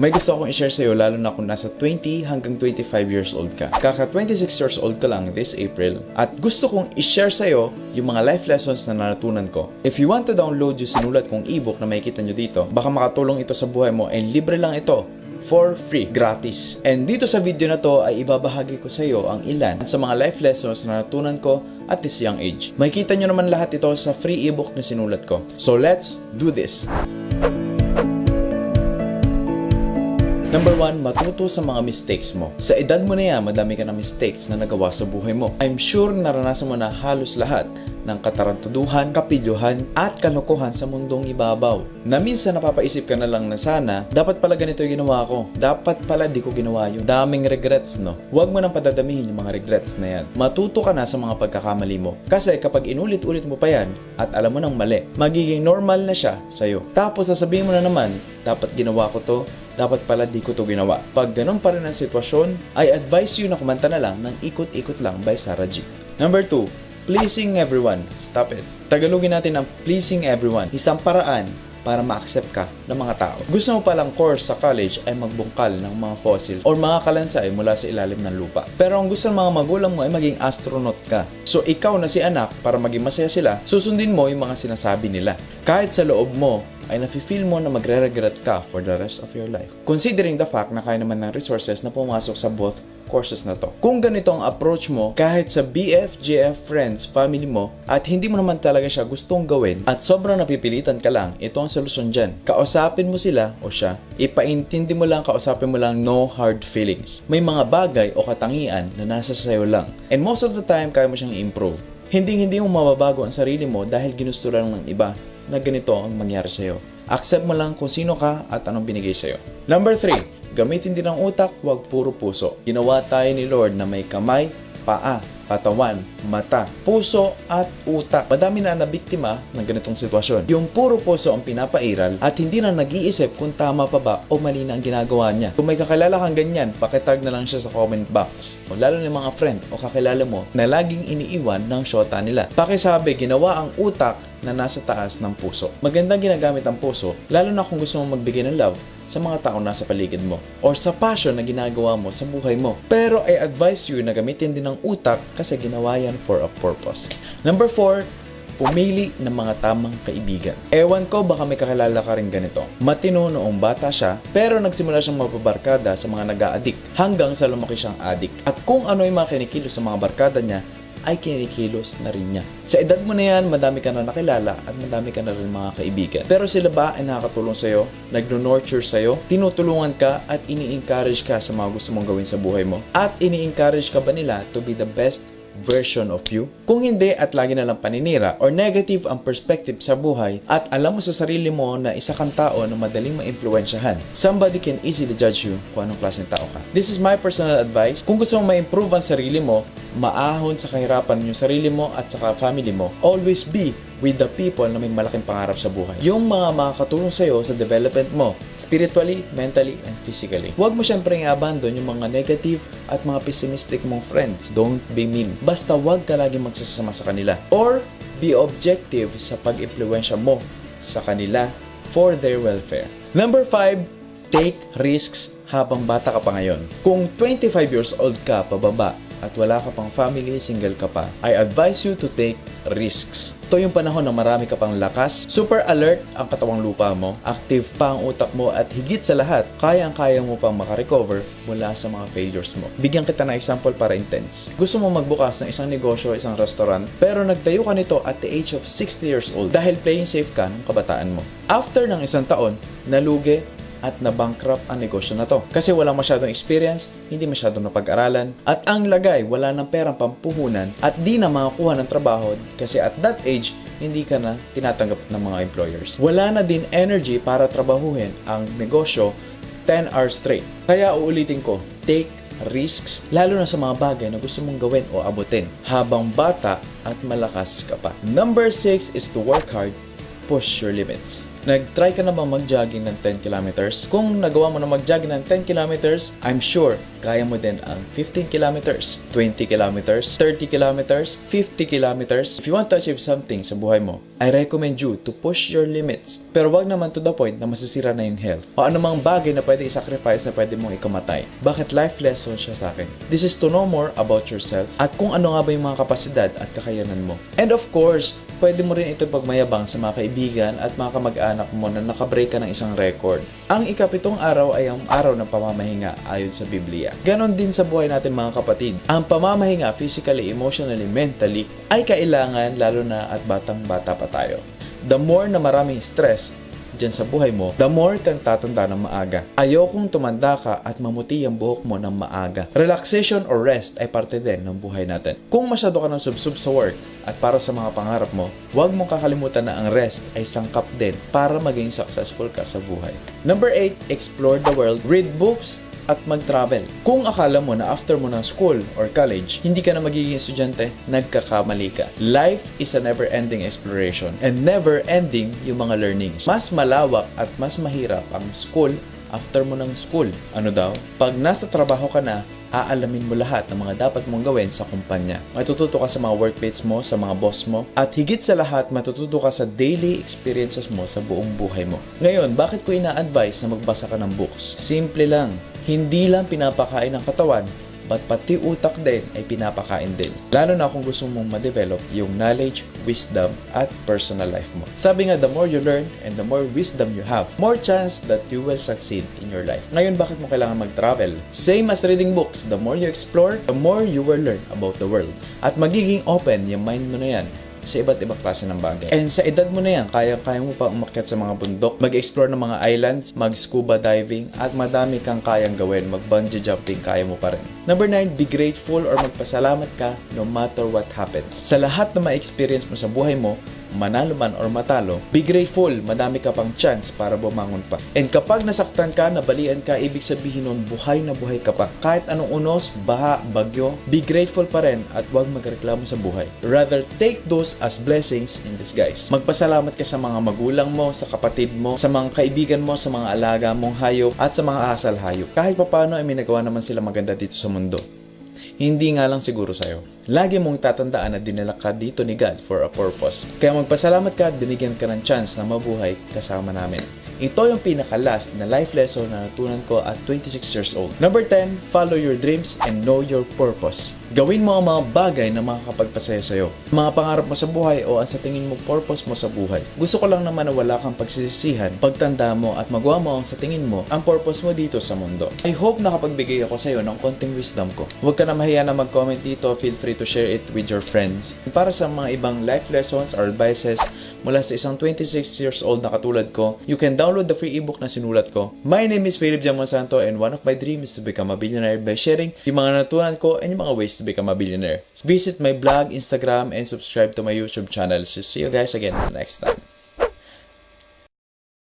May gusto akong i-share sa'yo lalo na kung nasa 20 hanggang 25 years old ka. Kaka 26 years old ka lang this April at gusto kong i-share sa'yo yung mga life lessons na natutunan ko. If you want to download yung sinulat kong ebook na makikita nyo dito, baka makatulong ito sa buhay mo and libre lang ito for free, gratis. And dito sa video na to ay ibabahagi ko sa iyo ang ilan sa mga life lessons na natutunan ko at this young age. Makikita nyo naman lahat ito sa free ebook na sinulat ko. So let's do this! Number one, matuto sa mga mistakes mo. Sa edad mo na yan, madami ka na mistakes na nagawa sa buhay mo. I'm sure naranasan mo na halos lahat ng katarantuduhan, kapilyuhan, at kalokohan sa mundong ibabaw. Na minsan napapaisip ka na lang na sana, dapat pala ganito yung ginawa ko. Dapat pala di ko ginawa yun. Daming regrets, no? Huwag mo nang padadamihin yung mga regrets na yan. Matuto ka na sa mga pagkakamali mo. Kasi kapag inulit-ulit mo pa yan, at alam mo nang mali, magiging normal na siya sa'yo. Tapos sasabihin mo na naman, dapat ginawa ko to, dapat pala di ko to ginawa. Pag ganun pa rin ang sitwasyon, I advise you na kumanta na lang ng Ikot-Ikot Lang by Sarah G. Number 2, pleasing everyone. Stop it. Tagalogin natin ang pleasing everyone. Isang paraan para ma-accept ka ng mga tao. Gusto mo palang course sa college ay magbungkal ng mga fossils or mga kalansay mula sa ilalim ng lupa. Pero ang gusto ng mga magulang mo ay maging astronaut ka. So ikaw na si anak, para maging masaya sila, susundin mo yung mga sinasabi nila. Kahit sa loob mo ay nafe-feel mo na magre-regret ka for the rest of your life. Considering the fact na kaya naman ng resources na pumasok sa both courses na to. Kung ganito ang approach mo, kahit sa BF, GF, friends, family mo, at hindi mo naman talaga siya gustong gawin, at sobrang napipilitan ka lang, ito ang solusyon dyan. Kausapin mo sila o siya, ipaintindi mo lang, kausapin mo lang no hard feelings. May mga bagay o katangian na nasa sayo lang. And most of the time, kaya mo siyang i-improve. Hindi hindi mo mababago ang sarili mo dahil ginusto lang ng iba na ganito ang mangyari sa'yo. Accept mo lang kung sino ka at anong binigay sa'yo. Number 3, Gamitin din ang utak, huwag puro puso. Ginawa tayo ni Lord na may kamay, paa, katawan, mata, puso at utak. Madami na nabiktima ng ganitong sitwasyon. Yung puro puso ang pinapairal at hindi na nag-iisip kung tama pa ba o mali na ang ginagawa niya. Kung may kakilala kang ganyan, pakitag na lang siya sa comment box. O lalo ng mga friend o kakilala mo na laging iniiwan ng shota nila. Pakisabi, ginawa ang utak na nasa taas ng puso. Magandang ginagamit ang puso, lalo na kung gusto mong magbigay ng love sa mga taong nasa paligid mo or sa passion na ginagawa mo sa buhay mo. Pero I advise you na gamitin din ang utak kasi ginawa yan for a purpose. Number 4, pumili ng mga tamang kaibigan. Ewan ko baka may kakilala ka rin ganito. Matino noong bata siya, pero nagsimula siyang mapabarkada sa mga nag-a-addict hanggang sa lumaki siyang addict. At kung ano yung mga kinikilos sa mga barkada niya, ay kinikilos na rin niya. Sa edad mo na yan, madami ka na nakilala at madami ka na rin mga kaibigan. Pero sila ba ay nakakatulong sa'yo, nagno-nurture sa'yo, tinutulungan ka at ini-encourage ka sa mga gusto mong gawin sa buhay mo? At ini-encourage ka ba nila to be the best version of you? Kung hindi at lagi na lang paninira or negative ang perspective sa buhay at alam mo sa sarili mo na isa kang tao na madaling maimpluwensyahan, somebody can easily judge you kung anong klaseng tao ka. This is my personal advice. Kung gusto mong ma-improve ang sarili mo, maahon sa kahirapan yung sarili mo at saka family mo, always be with the people na may malaking pangarap sa buhay. Yung mga makakatulong sa'yo sa development mo, spiritually, mentally, and physically. Huwag mo syempre i-abandon yung mga negative at mga pessimistic mong friends. Don't be mean. Basta huwag ka lagi magsasama sa kanila. Or, be objective sa pag-impluensya mo sa kanila for their welfare. Number 5, take risks habang bata ka pa ngayon. Kung 25 years old ka pababa at wala ka pang family, single ka pa, I advise you to take risks. Ito yung panahon na marami ka pang lakas, super alert ang katawang lupa mo, active pa ang utak mo at higit sa lahat, kayang-kaya mo pang makarecover mula sa mga failures mo. Bigyan kita ng example para intense. Gusto mo magbukas ng isang negosyo, isang restaurant, pero nagtayo ka nito at the age of 60 years old dahil playing safe ka ng kabataan mo. After ng isang taon, nalugi at na-bankrupt ang negosyo na to. Kasi wala masyadong experience, hindi masyadong napag-aralan, at ang lagay, wala ng perang pampuhunan, at di na makakuha ng trabaho kasi at that age, hindi ka na tinatanggap ng mga employers. Wala na din energy para trabahuhin ang negosyo 10 hours straight. Kaya uulitin ko, take risks, lalo na sa mga bagay na gusto mong gawin o abutin habang bata at malakas ka pa. Number 6 is to work hard, push your limits. Nag-try ka na ba mag-jogging ng 10 kilometers? Kung nagawa mo na mag-jogging ng 10 kilometers, I'm sure kaya mo din ang 15 kilometers, 20 kilometers, 30 kilometers, 50 kilometers. If you want to achieve something sa buhay mo, I recommend you to push your limits. Pero wag naman to the point na masisira na yung health. O anumang bagay na pwede i-sacrifice na pwede mong ikamatay. Bakit life lesson siya sa akin? This is to know more about yourself at kung ano nga ba yung mga kapasidad at kakayanan mo. And of course, pwede mo rin ito pagmayabang sa mga kaibigan at mga kamag-anak mo na nakabreak ka ng isang record. Ang ikapitong araw ay ang araw ng pamamahinga ayon sa Biblia. Ganon din sa buhay natin mga kapatid. Ang pamamahinga physically, emotionally, mentally ay kailangan lalo na at batang-bata pa tayo. The more na maraming stress, dyan sa buhay mo, the more kang tatanda ng maaga. Ayokong tumanda ka at mamuti ang buhok mo ng maaga. Relaxation or rest ay parte din ng buhay natin. Kung masyado ka ng subsub sa work at para sa mga pangarap mo, huwag mong kakalimutan na ang rest ay sangkap din para maging successful ka sa buhay. Number 8, explore the world. Read books, at mag-travel. Kung akala mo na after mo ng school or college, hindi ka na magiging estudyante, nagkakamali ka. Life is a never-ending exploration and never-ending yung mga learnings. Mas malawak at mas mahirap ang school after mo ng school. Ano daw? Pag nasa trabaho ka na, aalamin mo lahat ng mga dapat mong gawin sa kumpanya. Matututo ka sa mga workmates mo, sa mga boss mo, at higit sa lahat, matututo ka sa daily experiences mo sa buong buhay mo. Ngayon, bakit ko ina-advise na magbasa ka ng books? Simple lang. Hindi lang pinapakain ng katawan, but pati utak din ay pinapakain din. Lalo na kung gusto mong ma-develop yung knowledge, wisdom, at personal life mo. Sabi nga, the more you learn and the more wisdom you have, more chance that you will succeed in your life. Ngayon, bakit mo kailangan mag-travel? Same as reading books, the more you explore, the more you will learn about the world. At magiging open yung mind mo na yan sa iba't ibang klase ng bagay. And sa edad mo na yan, kaya-kaya mo pa umakyat sa mga bundok, mag-explore ng mga islands, mag-scuba diving, at madami kang kayang gawin. Mag-bungee jumping, kaya mo pa rin. Number 9, be grateful or magpasalamat ka no matter what happens. Sa lahat na ma-experience mo sa buhay mo, manalo man or matalo, be grateful, madami ka pang chance para bumangon pa. And kapag nasaktan ka, nabalian ka, ibig sabihin nun, buhay na buhay ka pa. Kahit anong unos, baha, bagyo, be grateful pa rin at huwag magreklamo sa buhay. Rather, take those as blessings in disguise. Magpasalamat ka sa mga magulang mo, sa kapatid mo, sa mga kaibigan mo, sa mga alaga mong hayop, at sa mga asal hayop. Kahit papano ay may nagawa naman sila maganda dito sa mundo. Hindi nga lang siguro sa'yo. Lagi mong tatandaan na dinala ka dito ni God for a purpose. Kaya magpasalamat ka at binigyan ka ng chance na mabuhay kasama namin. Ito yung pinaka-last na life lesson na natunan ko at 26 years old. Number 10, follow your dreams and know your purpose. Gawin mo ang mga bagay na makakapagpasaya sa'yo. Mga pangarap mo sa buhay o ang sa tingin mo purpose mo sa buhay. Gusto ko lang naman na wala kang pagsisisihan, pagtanda mo at magawa mo ang sa tingin mo ang purpose mo dito sa mundo. I hope nakapagbigay ako sa'yo ng konting wisdom ko. Huwag ka na mahiya na mag-comment dito, feel free to share it with your friends. Para sa mga ibang life lessons or advices mula sa isang 26 years old na katulad ko, you can download the free ebook na sinulat ko. My name is Philip Jamon Santo and one of my dreams is to become a billionaire by sharing yung mga natutunan ko and yung mga ways to become a billionaire. Visit my blog, Instagram, and subscribe to my YouTube channel. So see you guys again next time.